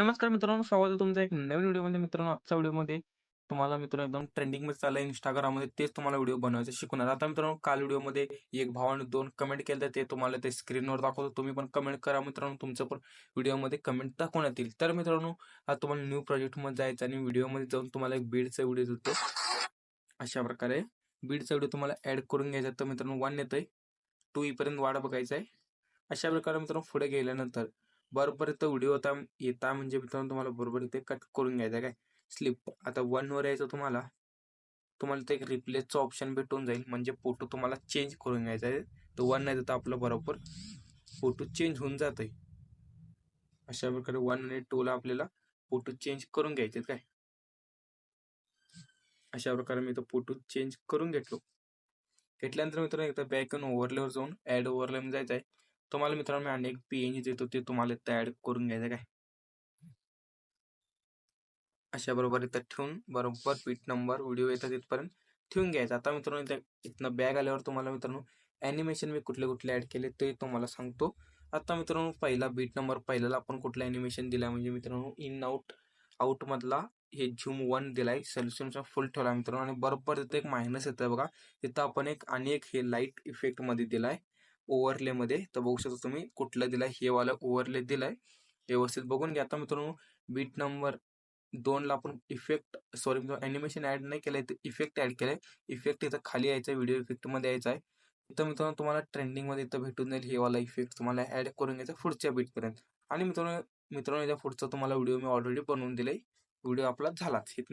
नमस्कार मित्रांनो स्वागत आहे तुमचा एक नवीन व्हिडिओमध्ये. मित्रांनो आजच्या व्हिडिओमध्ये तुम्हाला मित्रांनो एकदम ट्रेंडिंगमध्ये चाललं इंस्टाग्राममध्ये तेच तुम्हाला व्हिडिओ बनवायचं शिकवणार. आता मित्रांनो काल व्हिडिओमध्ये एक भावाने दोन कमेंट केलं तर ते तुम्हाला ते स्क्रीनवर दाखवतो. तुम्ही पण कमेंट करा मित्रांनो तुमचं पण व्हिडिओमध्ये कमेंट दाखवण्यात येईल. तर मित्रांनो आता तुम्हाला न्यू प्रोजेक्टमध्ये जायचं आणि व्हिडिओमध्ये जाऊन तुम्हाला एक बीडचा व्हिडिओ देतो. अशा प्रकारे बीडचा व्हिडिओ तुम्हाला ॲड करून घ्यायचा. तर मित्रांनो वन येतोय. टू इपर्यंत वाढ बघायचा आहे अशा प्रकारे मित्रांनो पुढे गेल्यानंतर बरोबर इथं व्हिडिओ होता येता म्हणजे मित्रांनो तुम्हाला बरोबर इथे कट करून घ्यायचा काय? स्लिप आता वनवर यायचं तुम्हाला तुम्हाला ते एक रिप्लेसचं ऑप्शन भेटून जाईल. म्हणजे फोटो तुम्हाला चेंज करून घ्यायचा आहे. तर वन नाही तर आपलं बरोबर फोटो चेंज होऊन जातोय. अशा प्रकारे वन आणि टूला आपल्याला फोटो चेंज करून घ्यायचे काय? अशा प्रकारे मी तो फोटो चेंज करून घेतलो. घेतल्यानंतर मित्रांनो एकदा बॅक ओव्हरलेवर जाऊन ऍड ओव्हरले जायचं आहे. तुम्हाला मित्रांनो मी अनेक पी एन देतो ते तुम्हाला ते ऍड करून घ्यायचं काय? अशा बरोबर इथं ठेवून बरोबर पीठ नंबर व्हिडिओ येतात तिथपर्यंत ठेवून घ्यायचा. आता मित्रांनो इथं इथनं बॅग आल्यावर तुम्हाला मित्रांनो ॲनिमेशन मी कुठले कुठले ऍड केले ते तुम्हाला सांगतो. आता मित्रांनो पहिला बीट नंबर पहिल्याला आपण कुठलं ॲनिमेशन दिला म्हणजे मित्रांनो इन आउट आउट मधला हे झूम वन दिलाय. सोल्युशनचा फुल ठेवला मित्रांनो. आणि बरोबर तिथे एक मायनस येतं बघा. तिथं आपण एक आणि एक हे लाइट इफेक्टमध्ये दिलाय. ओव्हरले मध्ये तर बघू शकता तुम्ही कुठलं दिलाय हे वाला ओव्हरले दिलाय. व्यवस्थित बघून घ्या. आता मित्रांनो बीट नंबर दोन ला आपण इफेक्ट सॉरी अॅनिमेशन ऍड नाही केलंय इफेक्ट ऍड केलंय. इफेक्ट इथं खाली यायचा व्हिडिओ इफेक्टमध्ये यायचा आहे. तर मित्रांनो तुम्हाला ट्रेंडिंगमध्ये इथं भेटून जाईल हे वाला इफेक्ट तुम्हाला ऍड करून घ्यायचा पुढच्या बीट पर्यंत. आणि मित्रांनो मित्रांनो याच्या पुढचा तुम्हाला व्हिडिओ मी ऑलरेडी बनवून दिलाय. व्हिडिओ आपला झालाच.